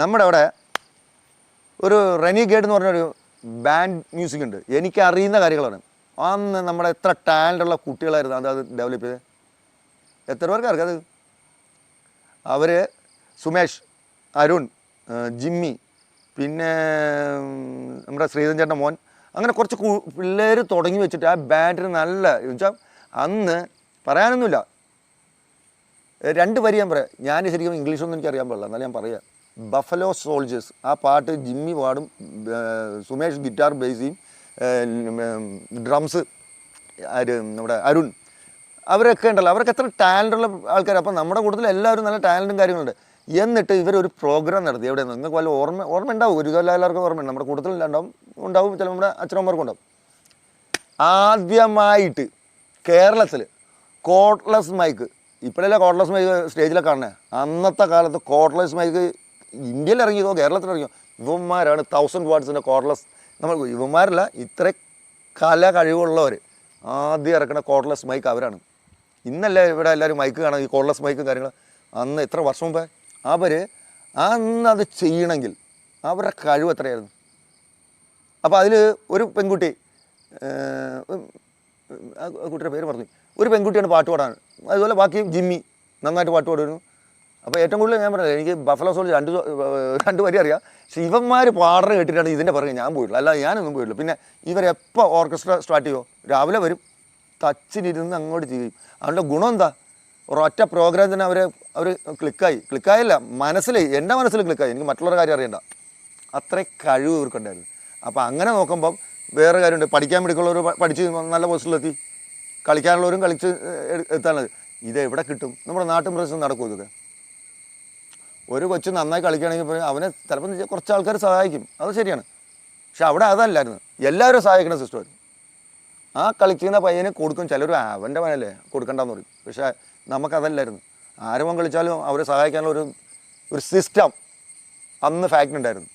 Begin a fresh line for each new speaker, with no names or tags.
നമ്മുടെ അവിടെ ഒരു റെനി ഗേഡ് എന്ന് പറഞ്ഞൊരു ബാൻഡ് മ്യൂസിക് ഉണ്ട്. എനിക്ക് അറിയുന്ന കാര്യങ്ങളാണ്. അന്ന് നമ്മുടെ എത്ര ടാലന്റ് ഉള്ള കുട്ടികളായിരുന്നു അത് അത് ഡെവലപ്പ് ചെയ്ത്. എത്ര പേർക്ക് അറിയാം അത്? അവർ സുമേഷ് അരുൺ ജിമ്മി പിന്നെ നമ്മുടെ ശ്രീധൻ ചേട്ടന്റെ മോൻ അങ്ങനെ കുറച്ച് പിള്ളേർ തുടങ്ങി വെച്ചിട്ട് ആ ബാൻഡിന് നല്ല വെച്ചാൽ അന്ന് പറയാനൊന്നുമില്ല. രണ്ട് വരി ഞാൻ പറയാം. ഞാൻ ശരിക്കും ഇംഗ്ലീഷൊന്നും എനിക്ക് അറിയാൻ പാടില്ല. എന്നാലും ഞാൻ പറയാം. ബഫലോ സോൾജേഴ്സ് ആ പാട്ട് ജിമ്മി പാടും സുമേഷ് ഗിറ്റാർ ബേസ് ചെയ്യും ഡ്രംസ് ആര് നമ്മുടെ അരുൺ. അവരൊക്കെ ഉണ്ടല്ലോ. അവർക്ക് എത്ര ടാലന്റ് ഉള്ള ആൾക്കാർ അപ്പോൾ നമ്മുടെ കൂട്ടത്തിൽ എല്ലാവരും നല്ല ടാലന്റും കാര്യങ്ങളുണ്ട് എന്നിട്ട് ഇവരൊരു പ്രോഗ്രാം നടത്തി. എവിടെ നിങ്ങൾക്ക് വല്ല ഓർമ്മ ഓർമ്മ ഉണ്ടാവും? ഒരു കൊല്ലം എല്ലാവർക്കും ഓർമ്മയുണ്ട് നമ്മുടെ കൂട്ടത്തിൽ ഉണ്ടാവും ഉണ്ടാവും. ചില നമ്മുടെ അച്ഛനമ്മമാർക്കും ഉണ്ടാവും. ആദ്യമായിട്ട് കേരളത്തിൽ കോട്ട്ലെസ് മൈക്ക് ഇപ്പോഴല്ലേ കോട്ട്ലെസ് മൈക്ക് സ്റ്റേജിലൊക്കെ കാണണേ അന്നത്തെ കാലത്ത് കോട്ട്ലെസ് മൈക്ക് ഇന്ത്യയിൽ ഇറങ്ങിയതോ കേരളത്തിൽ ഇറങ്ങിയോ ഇവന്മാരാണ് തൗസൻഡ് വാട്ട്സിന്റെ കോർഡ്ലെസ് നമ്മൾ ഇവന്മാരല്ല ഇത്ര കല കഴിവുള്ളവർ ആദ്യം ഇറക്കുന്ന കോർഡ്ലെസ് മൈക്ക് അവരാണ്. ഇന്നല്ല ഇവിടെ എല്ലാവരും മൈക്ക് കാണാം ഈ കോർഡ്ലെസ് മൈക്കും കാര്യങ്ങൾ അന്ന് എത്ര വർഷം മുമ്പേ? അവർ അന്ന് അത് ചെയ്യണമെങ്കിൽ അവരുടെ കഴിവ് എത്രയായിരുന്നു? അപ്പോൾ അതിൽ ഒരു പെൺകുട്ടി ആ കുട്ടിയുടെ പേര് പറഞ്ഞു. ഒരു പെൺകുട്ടിയാണ് പാട്ട് പാടാൻ. അതുപോലെ ബാക്കിയും ജിമ്മി നന്നായിട്ട് പാട്ട് പാടുമായിരുന്നു. അപ്പോൾ ഏറ്റവും കൂടുതൽ ഞാൻ പറഞ്ഞത് എനിക്ക് ബഫലോ സോൾ രണ്ട് രണ്ട് വരി അറിയാം. പക്ഷേ ഇവന്മാർ പാടുന്ന കേട്ടിട്ടാണ് ഇതിന്റെ പുറകെ ഞാൻ പോയിട്ടുള്ളൂ. അല്ലാതെ ഞാനൊന്നും പോയിട്ടുള്ളൂ പിന്നെ ഇവരെപ്പോൾ ഓർക്കസ്ട്ര സ്റ്റാർട്ട് ചെയ്യുമോ രാവിലെ വരും. തച്ചിനിരുന്ന് അങ്ങോട്ട് ചെയ്യും അവരുടെ ഗുണം എന്താ? ഒരൊറ്റ പ്രോഗ്രാം തന്നെ അവർ അവർ ക്ലിക്കായി ക്ലിക്കായില്ല മനസ്സിൽ എന്റെ മനസ്സിൽ ക്ലിക്കായി എനിക്ക് മറ്റുള്ളവരുടെ കാര്യം അറിയണ്ട. അത്ര കഴിവ് ഇവർക്കുണ്ടായിരുന്നു. അപ്പോൾ അങ്ങനെ നോക്കുമ്പം വേറെ കാര്യമുണ്ട്. പഠിക്കാൻ വേണ്ടിക്കുള്ളവർ പഠിച്ച് നല്ല പോസ്റ്റിലെത്തി. കളിക്കാനുള്ളവരും കളിച്ച് എത്താനുള്ളത്. ഇത് എവിടെ കിട്ടും? നമ്മുടെ നാട്ടിൻ പ്രദേശം നടക്കുമോ ഇതൊക്കെ? ഒരു കൊച്ചു നന്നായി കളിക്കുകയാണെങ്കിൽ അവനെ ചിലപ്പോൾ കുറച്ച് ആൾക്കാർ സഹായിക്കും. അത് ശരിയാണ്. പക്ഷെ അവിടെ അതല്ലായിരുന്നു. എല്ലാവരും സഹായിക്കുന്ന സിസ്റ്റമായിരുന്നു ആ കളിക്കുന്ന പയ്യന് കൊടുക്കും. ചിലർ അവന്റെ പനല്ലേ കൊടുക്കണ്ടെന്ന് പറയും. പക്ഷേ നമുക്കതല്ലായിരുന്നു. ആരും കളിച്ചാലും അവരെ സഹായിക്കാനുള്ള ഒരു ഒരു സിസ്റ്റം അന്ന് ഫാക്റ്റ് ഉണ്ടായിരുന്നു.